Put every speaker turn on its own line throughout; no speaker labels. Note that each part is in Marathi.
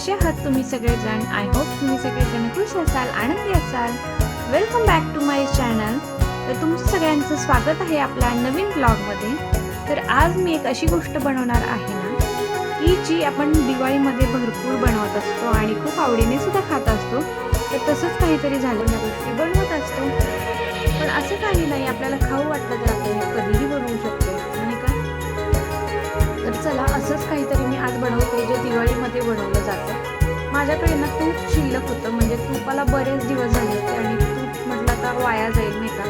कसे आहात तुम्ही सगळेजण? आय होप तुम्ही सगळेजण खुश असाल आनंदी असाल. Welcome back to my channel तर तुमचं सगळ्यांचं स्वागत आहे आपल्या नवीन ब्लॉगमध्ये तर आज मी एक अशी गोष्ट बनवणार आहे ना की जी आपण दिवाळीमध्ये भरपूर बनवत असतो आणि खूप आवडीने सुद्धा खात असतो. तर तसंच काहीतरी झालं या गोष्टी बनवत असतो. पण असं काही नाही आपल्याला खाऊ वाटलं तर आपण कधीही बनवू शकतो. तर चला असंच काहीतरी मी आज बनवते जे दिवाळीमध्ये बनवलं जातं. माझ्याकडे ना तूप शिल्लक होतं म्हणजे तुपाला बरेच दिवस झाले होते आणि तूप म्हटलं आता वाया जाईल नाही का?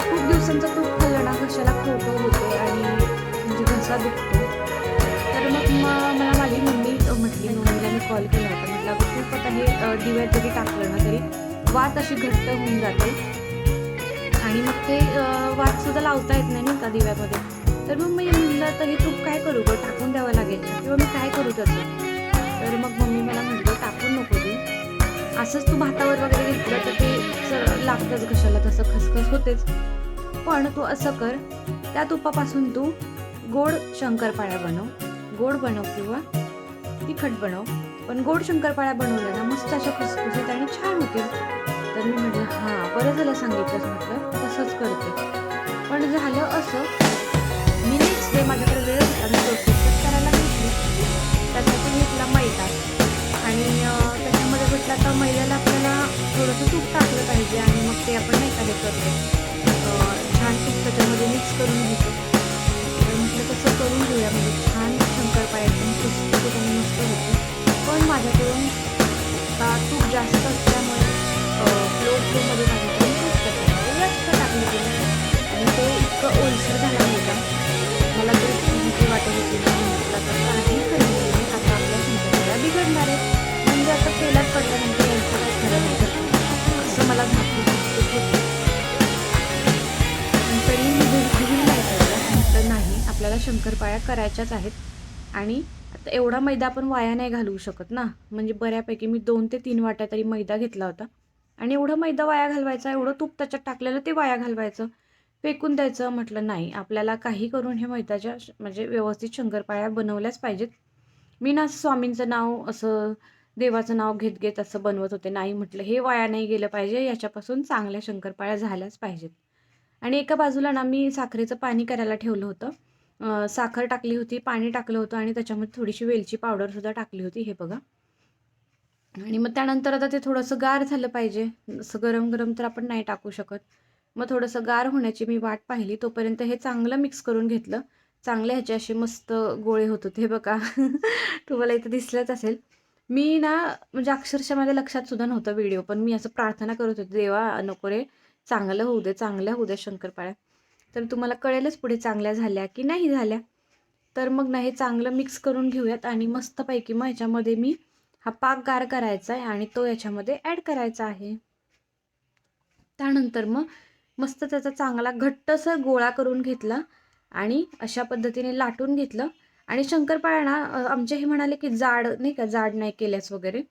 खूप दिवसांचं तूप खाल्लं ना घशाला खोकं होते आणि म्हणजे घसा दुखतो तर मग मला माझी मम्मी म्हटली मम्मीला मी कॉल केला होता. म्हटलं अगं तूप आता हे दिव्यात जरी टाकलं ना तरी वात अशी घट्ट होऊन जाते आणि मग ते वातसुद्धा लावता येत नाही नाही का दिव्यामध्ये? तर मग मी म्हणलं तर हे तूप काय करू गं? टाकून द्यावं लागेल. किंवा मी काय करू त्याचं? तर मग मम्मी मला म्हणलं टाकून नको तू. असंच तू भातावर वगैरे घेतलं तर ते लागतंच कशाला तसं खसखस होतेच. पण तू असं कर त्या तुपापासून तू गोड शंकरपाळ्या बनव. गोड बनव किंवा तिखट बनव. पण गोड शंकरपाळ्या बनवल्या ना मस्त अशा खुसखुशीत आणि छान होतील. तर मी म्हटलं हां बरं झालं सांगितलंच म्हटलं तसंच करते. पण झालं असं ते माझ्याकडे वेळ होता मी करायला घेतली शंकरपाळ्या करायच्याच आहेत. आणि आता एवढा मैदा आपण वाया नाही घालवू शकत ना. म्हणजे बऱ्यापैकी मी दोन ते तीन वाट्या तरी मैदा घेतला होता. आणि एवढं मैदा वाया घालवायचा एवढं तूप त्याच्यात टाकलेलं ते वाया घालवायचं. फेकून द्यायचं म्हटलं नाही. आपल्याला काही करून हे मैदाच्या म्हणजे व्यवस्थित शंकरपाळ्या बनवल्याच पाहिजेत. मी ना स्वामींचं नाव असं देवाचं नाव घेत घेत असं बनवत होते. नाही म्हटलं हे वाया नाही गेलं पाहिजे. याच्यापासून चांगल्या शंकरपाळ्या झाल्याच पाहिजेत. आणि एका बाजूला ना मी साखरेचं पाणी करायला ठेवलं होतं. साखर टाकली होती पाणी टाकलं होतं आणि त्याच्यामध्ये थोडीशी वेलची पावडरसुद्धा टाकली होती हे बघा. आणि मग त्यानंतर आता ते थोडंसं गार झालं पाहिजे. असं गरम गरम तर आपण नाही टाकू शकत. मग थोडंसं गार होण्याची मी वाट पाहिली तोपर्यंत हे चांगलं मिक्स करून घेतलं. चांगले ह्याचे असे मस्त गोळे होत होते हे बघा. तुम्हाला इथं दिसलंच असेल. मी ना म्हणजे अक्षरशः माझ्या लक्षात सुद्धा नव्हतं व्हिडिओ पण मी असं प्रार्थना करत होते देवा नको रे. चांगलं होऊ दे चांगल्या होऊ दे शंकरपाळ्या. तर तुम्हाला कळेलच पुढे चांगल्या झाल्या की नाही झाल्या. तर मग ना हे चांगलं मिक्स करून घेऊयात आणि मस्तपैकी मग ह्याच्यामध्ये मी हा पाक गार करायचा आहे आणि तो याच्यामध्ये ॲड करायचा आहे. त्यानंतर मग मस्त त्याचा चांगला घट्टसर गोळा करून घेतला आणि अशा पद्धतीने लाटून घेतलं. आणि शंकरपाळ्या ना आमचे हे म्हणाले की जाड नाही का जाड नाही केल्यास वगैरे.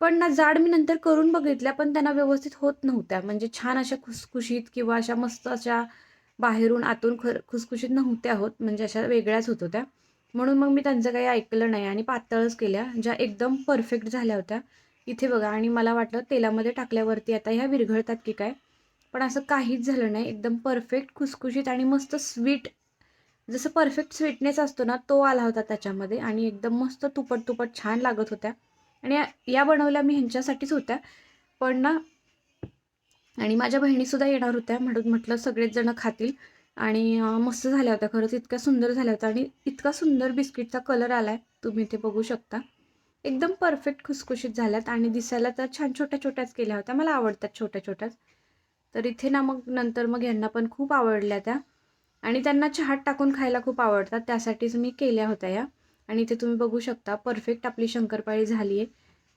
पण ना जाड मी नंतर करून बघितल्या पण त्यांना व्यवस्थित होत नव्हत्या. म्हणजे छान अशा खुसखुशीत किंवा अशा मस्त अशा बाहेरून आतून खर खुसखुशीत नव्हत्या होत म्हणजे अशा वेगळ्याच होत होत्या. म्हणून मग मी त्यांचं काही ऐकलं नाही आणि पातळच केल्या ज्या एकदम परफेक्ट झाल्या होत्या. इथे बघा आणि मला वाटलं तेलामध्ये टाकल्यावरती आता ह्या विरघळतात की काय? पण असं काहीच झालं नाही. एकदम परफेक्ट खुसखुशीत आणि मस्त स्वीट. जसं परफेक्ट स्वीटनेस असतो ना तो आला होता त्याच्यामध्ये आणि एकदम मस्त तुपट तुपट छान लागत होत्या. आणि या- या बनवल्या मी ह्यांच्यासाठीच होत्या. पण ना आणि माझ्या बहिणीसुद्धा येणार होत्या म्हणून म्हटलं सगळेच जण खातील. आणि मस्त झाल्या होत्या खरंच इतक्या सुंदर झाल्या होत्या. आणि इतका सुंदर बिस्किटचा कलर आला आहे तुम्ही ते बघू शकता. एकदम परफेक्ट खुसखुशीत झाल्यात आणि दिसायला तर छान छोट्या छोट्याच केल्या होत्या. मला आवडतात छोट्या छोट्याच. तर इथे ना मग नंतर मग यांना पण खूप आवडल्या त्या. आणि त्यांना चहात टाकून खायला खूप आवडतात. त्यासाठीच मी केल्या होत्या या. आणि इथे तुम्ही बघू शकता परफेक्ट आपली शंकरपाळी झाली आहे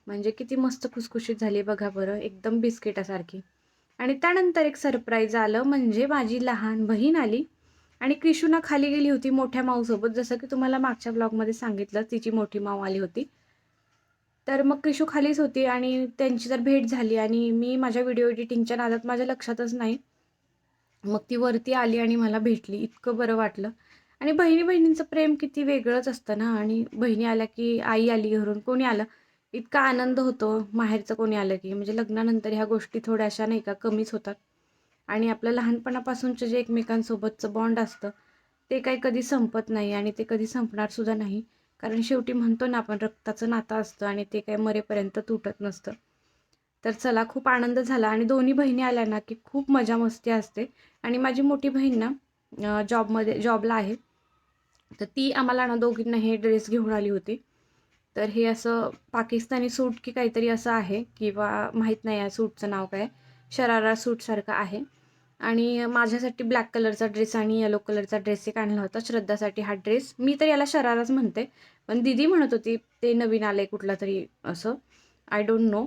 म्हणजे किती मस्त खुसखुशीत झाली आहे बघा बरं. एकदम बिस्किटासारखी. आणि त्यानंतर एक सरप्राईज आलं म्हणजे माझी लहान बहीण आली आणि क्रिशूना खाली गेली होती मोठ्या माऊसोबत. जसं की तुम्हाला मागच्या ब्लॉगमध्ये सांगितलं तिची मोठी माऊ आली होती. तर मग क्रिशू खालीच होती आणि त्यांची तर भेट झाली आणि मी माझ्या व्हिडिओ एडिटिंगच्या नादात माझ्या लक्षातच नाही. मग ती वरती आली आणि मला भेटली. इतकं बरं वाटलं. आणि बहिणी बहिणींचं प्रेम किती वेगळंच असतं ना. आणि बहिणी आल्या की आई आली घरून कोणी आलं? इतका आनंद होतो माहेरचं कोणी आलं की. म्हणजे लग्नानंतर ह्या गोष्टी थोड्याशा नाही का कमीच होतात. आणि आपलं लहानपणापासूनचं जे एकमेकांसोबतचं बॉन्ड असतं ते काही कधी संपत नाही आणि ते कधी संपणार सुद्धा नाही. कारण शेवटी म्हणतो ना आपण रक्ताचं नातं असतं आणि ते काही मरेपर्यंत तुटत नसतं. तर चला खूप आनंद झाला. आणि दोन्ही बहिणी आल्या ना की खूप मजा मस्ती असते. आणि माझी मोठी बहीण ना जॉबमध्ये जॉबला आहे. तर ती आम्हाला ना दोघींना हे ड्रेस घेऊन आली होती. तर हे असं पाकिस्तानी सूट की काहीतरी असं आहे किंवा माहीत नाही या सूटचं नाव काय. शरारा सूटसारखं आहे. आणि माझ्यासाठी ब्लॅक कलरचा ड्रेस आणि येलो कलरचा ड्रेस एक आणला होता. श्रद्धासाठी हा ड्रेस मी तर याला शराराच म्हणते. पण दिदी म्हणत होती ते नवीन आलं आहे कुठला तरी असं. आय डोंट नो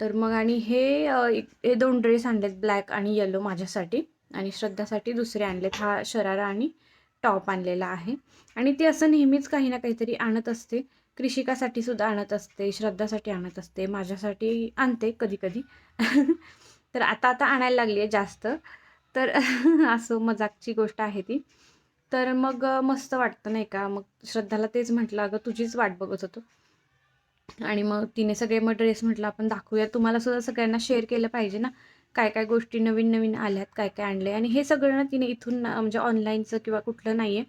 तर मग आणि हे एक- हे दोन ड्रेस आणलेत ब्लॅक आणि येलो माझ्यासाठी. आणि श्रद्धासाठी दुसरे आणलेत. हा शरारा आणि टॉप आणलेला आहे. आणि ती असं नेहमीच काही ना काहीतरी आणत असते. कृषिकासाठी सुद्धा आणत असते श्रद्धासाठी आणत असते माझ्यासाठी आणते कधी कधी तर आता आता आणायला लागली आहे जास्त. तर असं मजाकची गोष्ट आहे ती. तर मग मस्त वाटतं नाही का? मग श्रद्धाला तेच म्हटलं अगं तुझीच वाट बघत होतो. आणि मग तिने सगळे मग ड्रेस म्हटलं आपण दाखवूया. तुम्हाला सुद्धा सगळ्यांना शेअर केलं पाहिजे ना? काय काय गोष्टी नवीन नवीन आल्यात काय काय आणले आणि हे सगळं ना तिने इथून म्हणजे ऑनलाईनचं किंवा कुठलं नाही आहे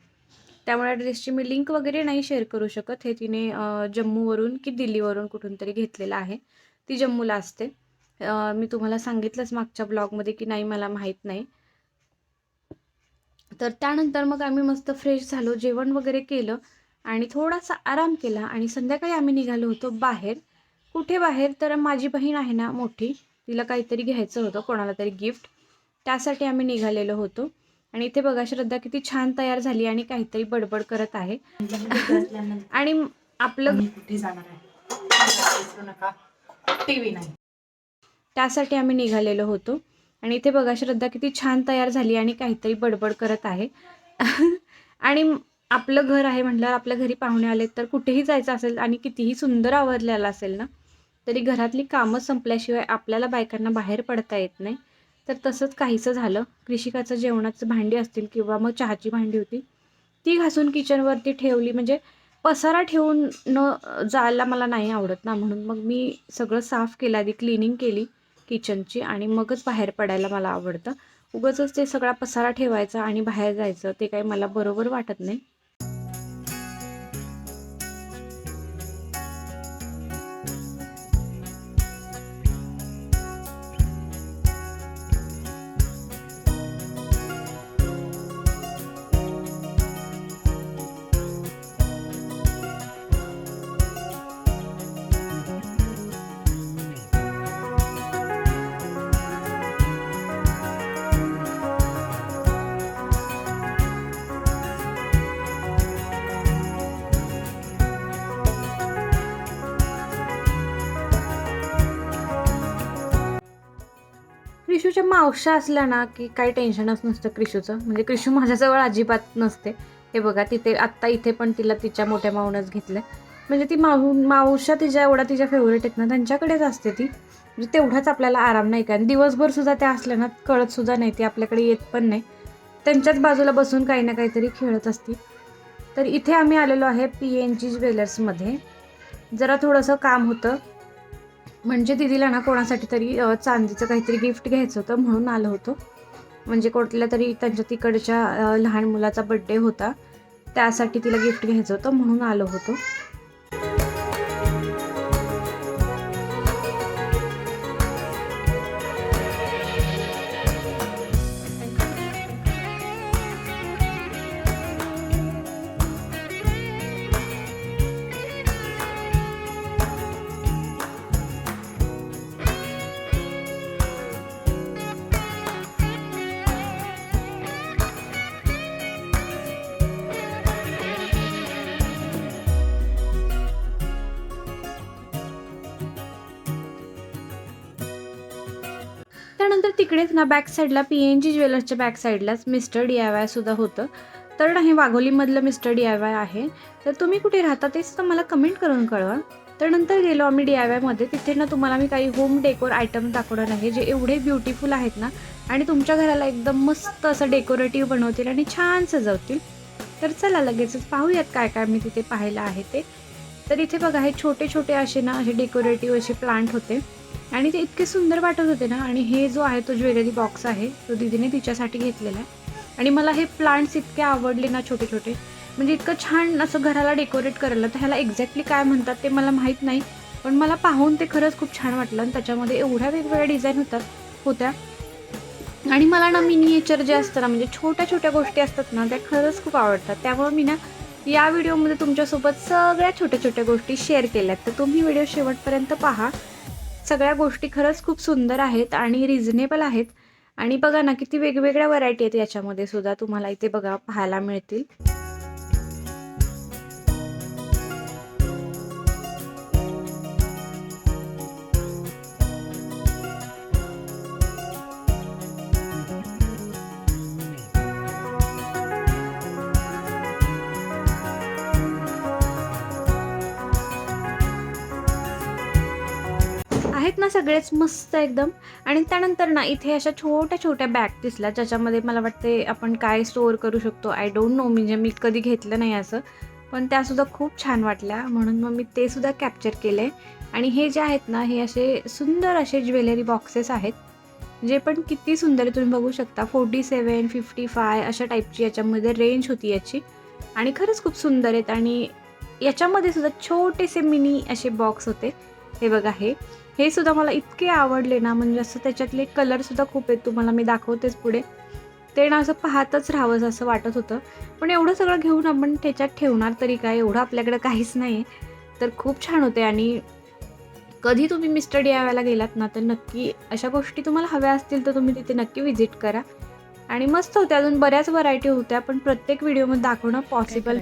त्यामुळे ड्रेसची मी लिंक वगैरे नाही शेअर करू शकत. हे तिने जम्मूवरून की दिल्लीवरून कुठून तरी घेतलेलं आहे. ती जम्मूला असते. मी तुम्हाला सांगितलंच मागच्या ब्लॉगमध्ये की नाही मला माहीत नाही. तर त्यानंतर मग आम्ही मस्त फ्रेश झालो जेवण वगैरे केलं आणि थोडासा आराम केला आणि संध्याकाळी आम्ही निघालो होतो बाहेर. कुठे बाहेर? तर माझी बहीण आहे ना मोठी. तिला काहीतरी घ्यायचं होतं कोणाला तरी गिफ्ट त्यासाठी आम्ही निघालेलो होतो. आणि इथे बघा श्रद्धा किती छान तयार झाली आणि काहीतरी बडबड करत आहे. आणि आपलं
कुठे जाणार आहे? टीव्ही नाही.
त्यासाठी आम्ही निघालेलो होतो. आणि इथे बघा श्रद्धा किती छान तयार झाली आणि काहीतरी बडबड करत आहे. आणि आपलं घर आहे म्हटल्यावर आपल्या घरी पाहुणे आले तर कुठेही जायचं असेल आणि कितीही सुंदर आवरलेलं असेल ना तरी घरातली कामं संपल्याशिवाय आपल्याला बायकांना बाहेर पडता येत नाही. तर तसंच काहीसं झालं. कृषिकाचं जेवणाचं भांडी असतील किंवा मग चहाची भांडी होती ती घासून किचनवरती ठेवली. म्हणजे पसारा ठेवून न जायला मला नाही आवडत ना म्हणून मग मी सगळं साफ केलं आधी क्लिनिंग केली किचनची आणि मगच बाहेर पडायला मला आवडतं. उगाचच ते सगळा पसारा ठेवायचा आणि बाहेर जायचं ते काही मला बरोबर वाटत नाही. क्रिशूच्या मावशा असल्या ना की काही टेन्शनच नसतं क्रिशूचं. म्हणजे क्रिशू माझ्याजवळ अजिबात नसते. हे बघा तिथे आत्ता इथे पण तिला तिच्या मोठ्या माऊनच घेतलं म्हणजे ती माऊ मावशा तिच्या एवढा तिच्या फेवरेट आहेत ना त्यांच्याकडेच असते ती. म्हणजे तेवढाच आपल्याला आराम नाही कारण आणि दिवसभर सुद्धा त्या असल्या ना कळत सुद्धा नाही ती आपल्याकडे येत पण नाही. त्यांच्याच बाजूला बसून काही ना काहीतरी खेळत असते. तर इथे आम्ही आलेलो आहे पी एन जी ज्वेलर्समध्ये. जरा थोडंसं काम होतं. म्हणजे दिदीला ना कोणासाठी तरी चांदीचं काहीतरी गिफ्ट घ्यायचं होतं म्हणून आलो होतो. म्हणजे कुठल्या तरी त्यांच्या तिकडच्या लहान मुलाचा बड्डे होता. त्यासाठी तिला गिफ्ट घ्यायचं होतं म्हणून आलो होतो. त्यानंतर तिकडेच ना बॅक साईडला पी एन जी ज्वेलर्सच्या बॅक साईडलाच मिस्टर डी आय वाय सुद्धा होतं. तर ना हे वाघोलीमधलं मिस्टर डी आय वाय आहे. तर तुम्ही कुठे राहता तेच तर मला कमेंट करून कळवा. तर नंतर गेलो आम्ही डी आय वायमध्ये तिथे ना तुम्हाला मी काही होम डेकोर आयटम दाखवणार आहे जे एवढे ब्युटिफुल आहेत ना आणि तुमच्या घराला एकदम मस्त असं डेकोरेटिव्ह बनवतील आणि छान सजवतील. तर चला लगेचच पाहूयात काय काय मी तिथे पाहिलं आहे ते. तर इथे बघा हे छोटे छोटे असे ना असे डेकोरेटिव्ह असे प्लांट होते. आणि ते इतके सुंदर वाटत होते ना. आणि हे जो आहे तो ज्वेलरी बॉक्स आहे तो दिदीने तिच्यासाठी घेतलेला आहे. आणि मला हे प्लांट्स इतके आवडले ना छोटे छोटे. म्हणजे इतकं छान असं घराला डेकोरेट करायला तर ह्याला एक्झॅक्टली काय म्हणतात ते मला माहीत नाही. पण मला पाहून ते खरंच खूप छान वाटलं आणि त्याच्यामध्ये एवढ्या वेगवेगळ्या डिझाईन होतात होत्या. आणि मला ना मिनिएचर जे असतं ना म्हणजे छोट्या छोट्या गोष्टी असतात ना त्या खरंच खूप आवडतात. त्यामुळे मी ना या व्हिडिओमध्ये तुमच्यासोबत सगळ्या छोट्या छोट्या गोष्टी शेअर केल्यात. तर तुम्ही व्हिडिओ शेवटपर्यंत पहा. सगळ्या गोष्टी खरंच खूप सुंदर आहेत आणि रिझनेबल आहेत. आणि बघा ना किती वेगवेगळ्या व्हरायटी आहेत याच्यामध्ये सुद्धा तुम्हाला इथे बघा पाहायला मिळतील. आहेत ना सगळेच मस्त एकदम. आणि त्यानंतर ना इथे अशा छोट्या छोट्या बॅग दिसल्या ज्याच्यामध्ये मला वाटते आपण काय स्टोअर करू शकतो. आय डोंट नो म्हणजे मी कधी घेतलं नाही असं. पण त्यासुद्धा खूप छान वाटल्या. म्हणून मग मी ते सुद्धा कॅप्चर केले आणि हे जे आहेत ना हे असे सुंदर असे ज्वेलरी बॉक्सेस आहेत. जे पण किती सुंदर आहे तुम्ही बघू शकता. फोर्टी सेवन फिफ्टी फाय अशा टाईपची याच्यामध्ये रेंज होती याची. आणि खरंच खूप सुंदर आहेत. आणि याच्यामध्ये सुद्धा छोटेसे मिनी असे बॉक्स होते. हे बघा हे. हे सुद्धा मला इतके आवडले ना म्हणजे असं त्याच्यातले कलरसुद्धा खूप आहेत तुम्हाला मी दाखवतेच पुढे. ते ना असं पाहतच राहावं असं वाटत होतं. पण एवढं सगळं घेऊन आपण त्याच्यात ठेवणार तरी काय? एवढं आपल्याकडे काहीच नाही तर खूप छान होते आणि कधी तुम्ही मिस्टर डी आव्याला गेलात ना तर नक्की अशा गोष्टी तुम्हाला हव्या असतील तर तुम्ही तिथे नक्की व्हिजिट करा. आणि मस्त होत्या अजून बऱ्याच व्हरायटी होत्या पण प्रत्येक व्हिडिओमध्ये दाखवणं पॉसिबल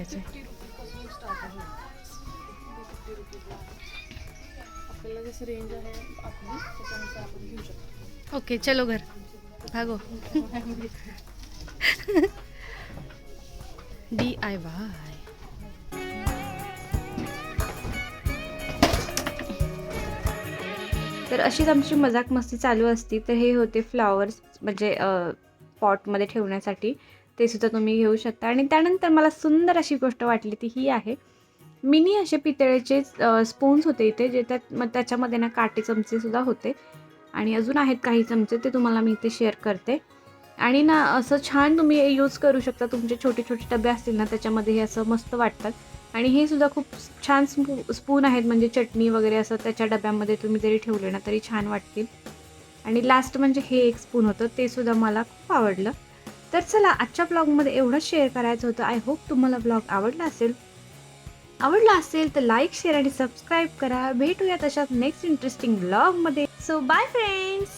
रेंज आहे आपली त्याच्यानुसार आपण घेऊ शकतो.
ओके चलो घर. भागो. डी आय वाय
तर अशीच आमची मजाक मस्ती चालू असती तर हे होते फ्लॉवर्स म्हणजे पॉटमध्ये ठेवण्यासाठी. ते सुद्धा तुम्ही घेऊ शकता. आणि त्यानंतर मला सुंदर अशी गोष्ट वाटली ती ही आहे. मिनी असे पितळेचे स्पून्स होते इथे जे त्यात मग त्याच्यामध्ये ना काटे चमचे सुद्धा होते. आणि अजून आहेत काही चमचे ते तुम्हाला मी इथे शेअर करते. आणि ना असं छान तुम्ही यूज करू शकता. तुमचे छोटे छोटे डबे असतील ना त्याच्यामध्ये हे असं मस्त वाटतात. आणि हे सुद्धा खूप छान स्पू स्पून आहेत. म्हणजे चटणी वगैरे असं त्याच्या डब्यामध्ये तुम्ही जरी ठेवले ना तरी छान वाटतील. आणि लास्ट म्हणजे हे एक स्पून होतं. ते सुद्धा मला खूप आवडलं. तर चला आजच्या ब्लॉगमध्ये एवढंच शेअर करायचं होतं. आय होप तुम्हाला ब्लॉग आवडला असेल. आवडला असेल तर लाईक शेअर आणि सबस्क्राईब करा. भेटूया तशाच नेक्स्ट इंटरेस्टिंग ब्लॉगमध्ये सो बाय फ्रेंड्स